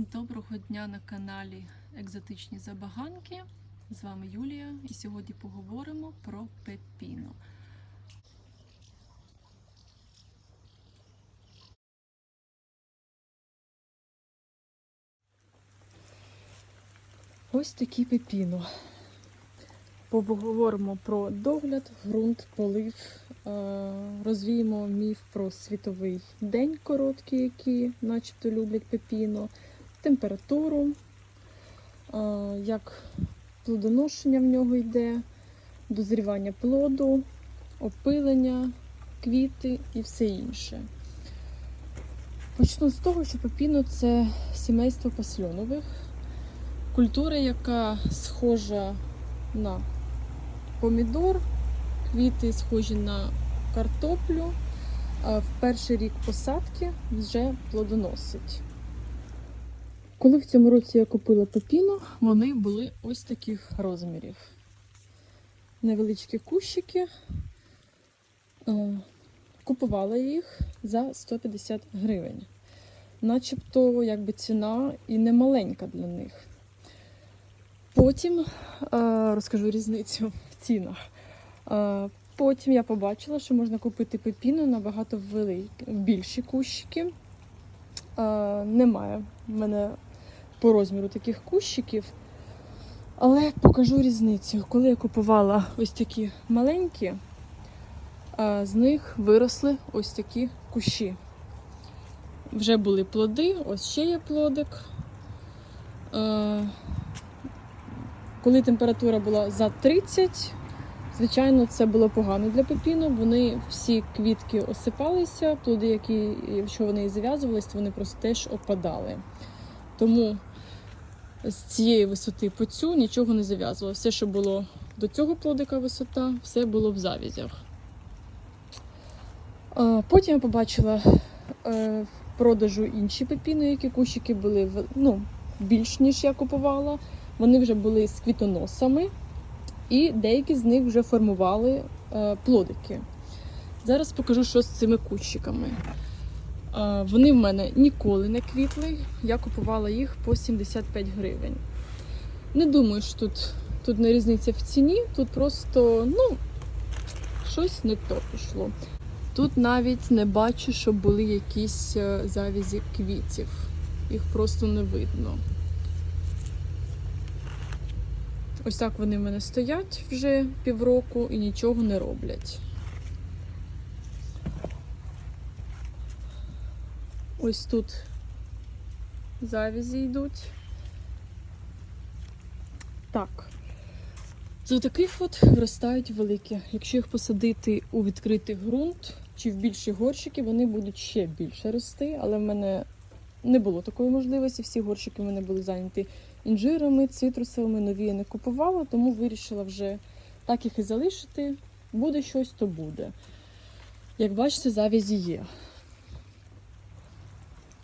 Доброго дня на каналі Екзотичні Забаганки. З вами Юлія, і сьогодні поговоримо про пепіно. Ось такі пепіно. Поговоримо про догляд, ґрунт, полив, е, розвіємо міф про світовий день короткий, який начебто люблять пепіно, температуру, е, як плодоношення в нього йде, дозрівання плоду, опилення, квіти і все інше. Почну з того, що пепіно це сімейство пасльонових, культура, яка схожа на помідор, квіти схожі на картоплю. В перший рік посадки вже плодоносить. Коли в цьому році я купила пепіно, вони були ось таких розмірів. Невеличкі кущики. Е, Купувала їх за 150 гривень. Начебто, якби ціна і не маленька для них. Потім е, розкажу різницю в цінах. Е, Потім я побачила, що можна купити пепіно набагато великі, більші кущики. Немає в мене по розміру таких кущиків. Але покажу різницю. Коли я купувала ось такі маленькі, з них виросли ось такі кущі. Вже були плоди, ось ще є плодик. Коли температура була за 30, звичайно, це було погано для пепіну. Вони всі квітки осипалися, плоди, які, якщо вони і зав'язувалися, вони просто теж опадали. Тому з цієї висоти по цю нічого не зав'язувалося. Все, що було до цього плодика висота, все було в завязях. Потім я побачила е, в продажу інші пепіни, які кущики були ну, більш ніж я купувала. Вони вже були з квітоносами, і деякі з них вже формували е, плодики. Зараз покажу, що з цими кущиками. Е, вони в мене ніколи не квітли. Я купувала їх по 75 гривень. Не думаю, що тут, тут не різниця в ціні, тут просто ну, щось не то пішло. Тут навіть не бачу, щоб були якісь е, завязі квітів. Їх просто не видно. Ось так вони в мене стоять вже півроку і нічого не роблять. Ось тут завязі йдуть. Так. З таких от виростають великі. Якщо їх посадити у відкритий ґрунт чи в більші горщики, вони будуть ще більше рости, але в мене не було такої можливості. Всі горщики в мене були зайняті інжирами, цитрусовими, нові я не купувала, тому вирішила вже так їх і залишити. Буде щось, то буде. Як бачите, завязі є.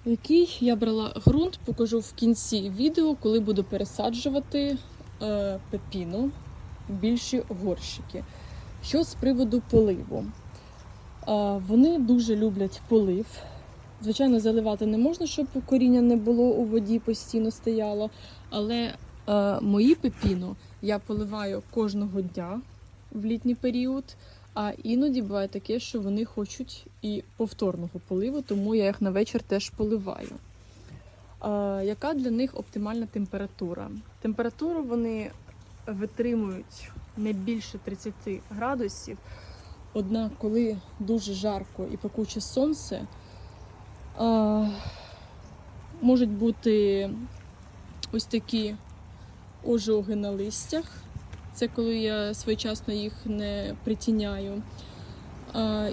Який я брала ґрунт, покажу в кінці відео, коли буду пересаджувати е, пепіну в більші горщики. Що з приводу поливу? Е, вони дуже люблять полив. Звичайно, заливати не можна, щоб коріння не було у воді, постійно стояло. Але е, мої пепіно я поливаю кожного дня в літній період. А іноді буває таке, що вони хочуть і повторного поливу, тому я їх на вечір теж поливаю. Е, яка для них оптимальна температура? Температуру вони витримують не більше 30 градусів. Однак, коли дуже жарко і пекуче сонце, е, можуть бути ось такі ожоги на листях. Це коли я своєчасно їх не притіняю.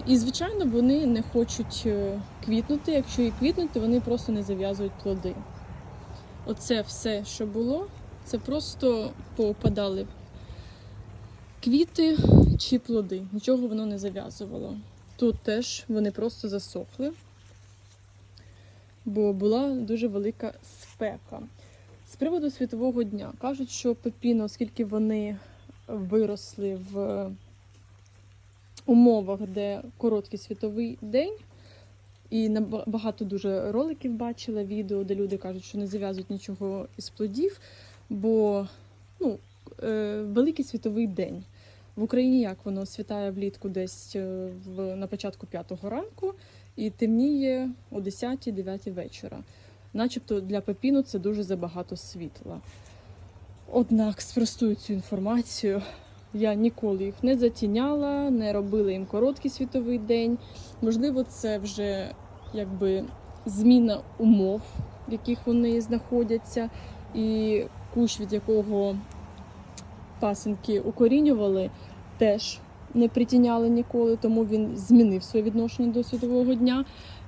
І, звичайно, вони не хочуть е, квітнути. Якщо і квітнути, вони просто не зав'язують плоди. Оце все, що було, це просто поопадали квіти чи плоди. Нічого воно не зав'язувало. Тут теж вони просто засохли, бо була дуже велика спека. З приводу світового дня кажуть, що пепіно, оскільки вони виросли в умовах, де короткий світовий день, І багато дуже роликів бачила відео, де люди кажуть, що не зав'язують нічого із плодів, бо ну, е, великий світовий день. В Україні як воно світає влітку десь е, в, на початку п'ятого ранку і темніє о 10-9 вечора. Начебто для пепіну це дуже забагато світла. Однак спростую цю інформацію. Я ніколи їх не затіняла, не робила їм короткий світовий день. Можливо, це вже якби зміна умов, в яких вони знаходяться, і кущ, від якого пасинки укорінювали, теж не притіняли ніколи, тому він змінив своє відношення до світового дня.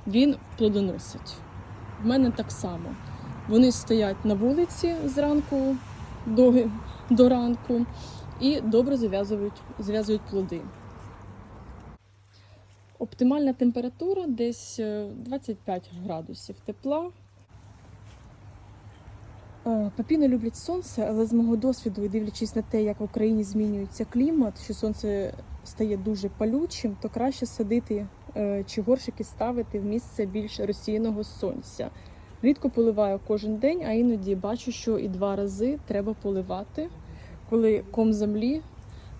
Він плодоносить. В мене так само. Вони стоять на вулиці зранку до, до ранку і добре зав'язують, зав'язують плоди. Оптимальна температура десь е, 25 градусів тепла. Е, Папіни люблять сонце, але з мого досвіду, і дивлячись на те, як в Україні змінюється клімат, що сонце стає дуже палючим, то краще садити е, чи горшики ставити в місце більш розсіяного сонця. Рідко поливаю кожен день, а іноді бачу, що і два рази треба поливати, коли ком землі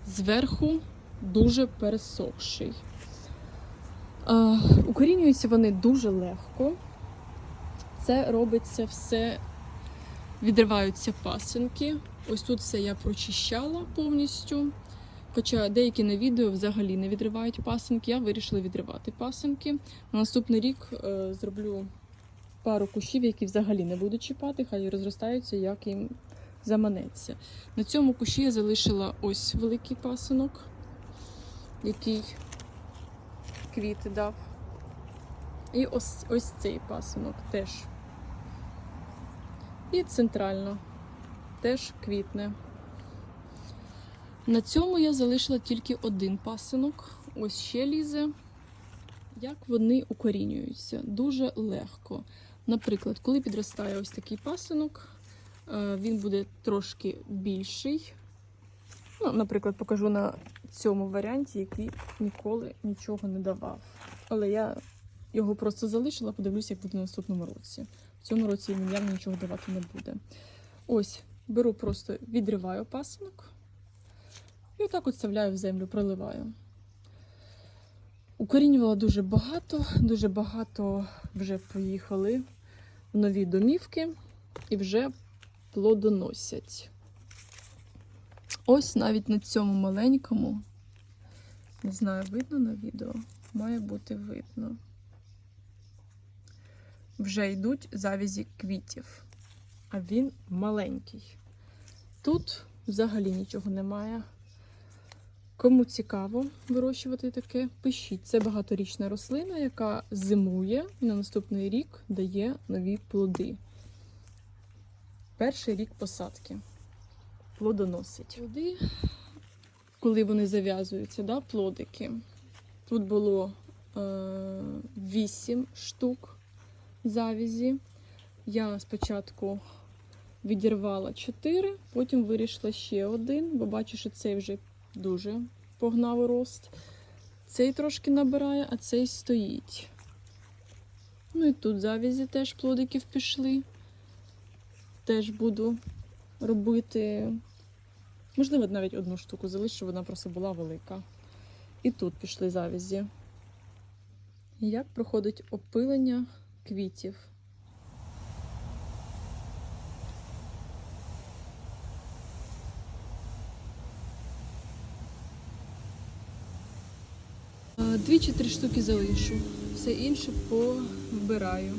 зверху дуже пересохший. Укорінюються вони дуже легко. Це робиться все, відриваються пасинки. Ось тут все я прочищала повністю. Хоча деякі на відео взагалі не відривають пасинки, я вирішила відривати пасинки. На наступний рік е, зроблю пару кущів, які взагалі не буду чіпати, хай розростаються, як їм заманеться. На цьому кущі я залишила ось великий пасинок, який квіти дав. І ось, ось цей пасинок теж. І центрально теж квітне. На цьому я залишила тільки один пасинок. Ось ще лізе. Як вони укорінюються? Дуже легко. Наприклад, коли підростає ось такий пасинок, е, він буде трошки більший. Ну, наприклад, покажу на цьому варіанті, який ніколи нічого не давав. Але я його просто залишила, подивлюся, як буде в наступному році. В цьому році він явно нічого давати не буде. Ось, беру просто відриваю пасинок і отак от вставляю в землю, проливаю. Укорінювала дуже багато, дуже багато вже поїхали нові домівки і вже плодоносять. Ось навіть на цьому маленькому, не знаю, видно на відео, має бути видно. Вже йдуть завязі квітів, а він маленький. Тут взагалі нічого немає. Кому цікаво вирощувати таке, пишіть. Це багаторічна рослина, яка зимує і на наступний рік дає нові плоди. Перший рік посадки. Плодоносить. Плоди, коли вони зав'язуються, да, плодики. Тут було е, 8 штук завязі. Я спочатку відірвала 4, потім вирішила ще один, бо бачу, що цей вже дуже погнав рост. Цей трошки набирає, а цей стоїть. Ну і тут завязі теж плодиків пішли. Теж буду робити, можливо, навіть одну штуку залишу, щоб вона просто була велика. І тут пішли завязі. Як проходить опилення квітів? Дві чи три штуки залишу, все інше повбираю.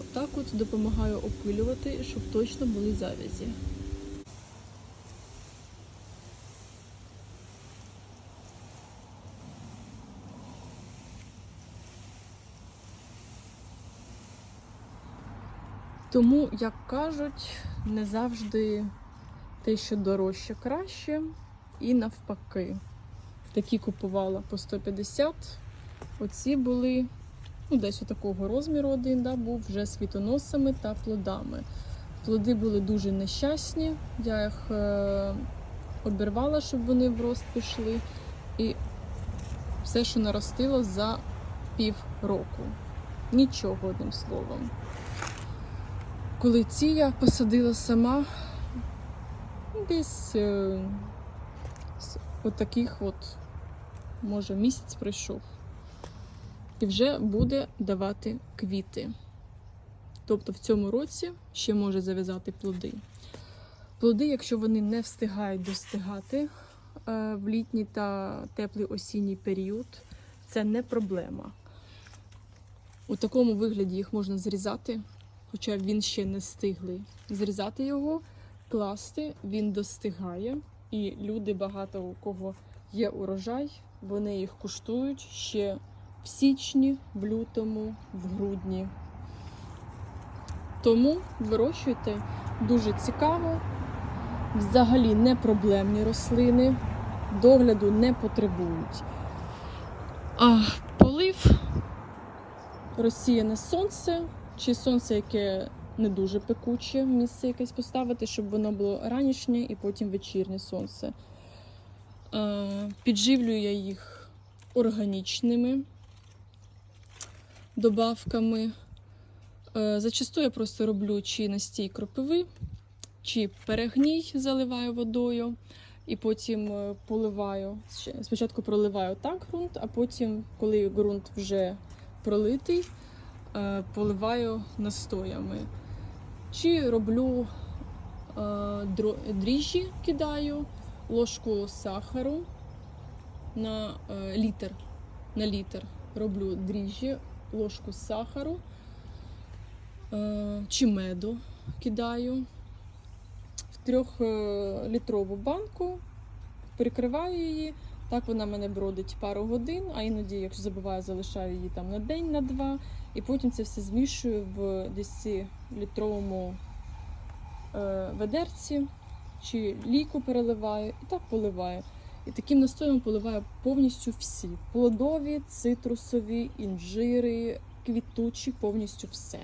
Отак от допомагаю опилювати, щоб точно були завязі. Тому, як кажуть, не завжди те, що дорожче, краще, і навпаки. Такі купувала по 150. Оці були ну, десь такого розміру один да, був вже з квітоносами та плодами. Плоди були дуже нещасні. Я їх е, обірвала, щоб вони в рост пішли. І все, що наростило за півроку. Нічого одним словом. Коли ці я посадила сама, десь е, отаких от, може, місяць пройшов. І вже буде давати квіти. Тобто в цьому році ще може зав'язати плоди. Плоди, якщо вони не встигають достигати е, в літній та теплий осінній період, це не проблема. У такому вигляді їх можна зрізати, хоча він ще не стиглий. Зрізати його, класти, він достигає. І люди, багато у кого є урожай, вони їх куштують ще в січні, в лютому, в грудні. Тому вирощуйте дуже цікаво, взагалі не проблемні рослини, догляду не потребують. А полив розсіяне сонце, чи сонце, яке не дуже пекуче, місце якесь поставити, щоб воно було ранішнє і потім вечірнє сонце. Е, Підживлюю я їх органічними добавками. Е, Зачасту я просто роблю чи настій кропиви, чи перегній заливаю водою, і потім е, поливаю. Спочатку проливаю так ґрунт, а потім, коли ґрунт вже пролитий, поливаю настоями. Чи роблю дріжджі, кидаю, ложку сахару на е, літр. На літр роблю дріжджі, ложку сахару е, чи меду кидаю в трьохлітрову банку, прикриваю її. Так вона мене бродить пару годин, а іноді, якщо забуваю, залишаю її там на день, на два. І потім це все змішую в 10-літровому е, ведерці, чи ліку переливаю, і так поливаю. І таким настоєм поливаю повністю всі: плодові, цитрусові, інжири, квітучі, повністю все.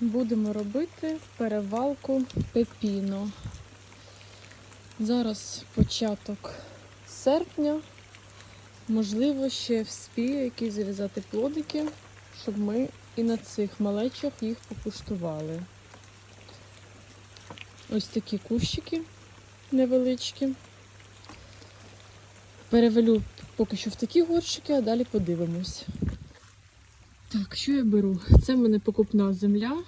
Будемо робити перевалку пепіно. Зараз початок серпня. Можливо, ще вспію якісь зав'язати плодики, щоб ми і на цих малечах їх покуштували. Ось такі кущики невеличкі. Перевелю поки що в такі горщики, а далі подивимось. Так, що я беру? Це в мене покупна земля.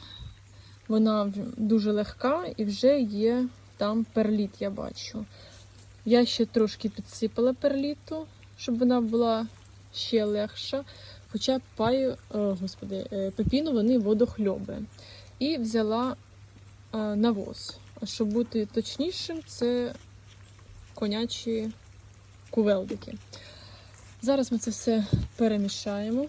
Вона дуже легка і вже є там перліт, я бачу. Я ще трошки підсипала перліту, щоб вона була ще легша. Хоча паю, о, господи, е, пепіну вони водохльоби. І взяла е, навоз. А щоб бути точнішим, це конячі кувелдики. Зараз ми це все перемішаємо.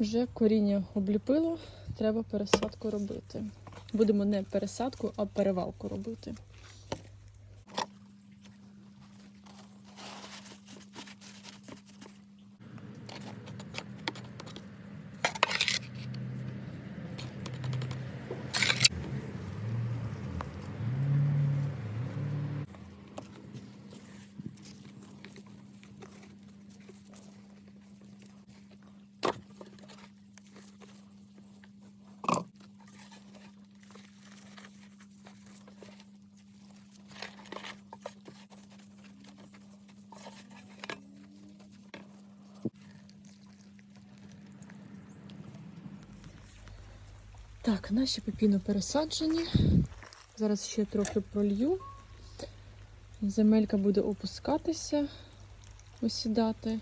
Вже коріння обліпило, треба пересадку робити. Будемо не пересадку, а перевалку робити. Так, наші пепіно пересаджені. Зараз ще трохи пролью. Земелька буде опускатися, осідати.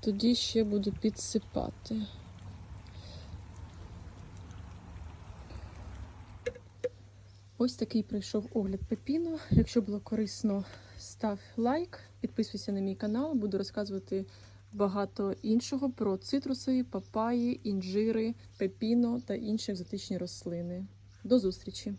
Тоді ще буду підсипати. Ось такий пройшов огляд пепіно. Якщо було корисно, став лайк, підписуйся на мій канал, буду розказувати багато іншого про цитрусові, папаї, інжири, пепіно та інші екзотичні рослини. До зустрічі!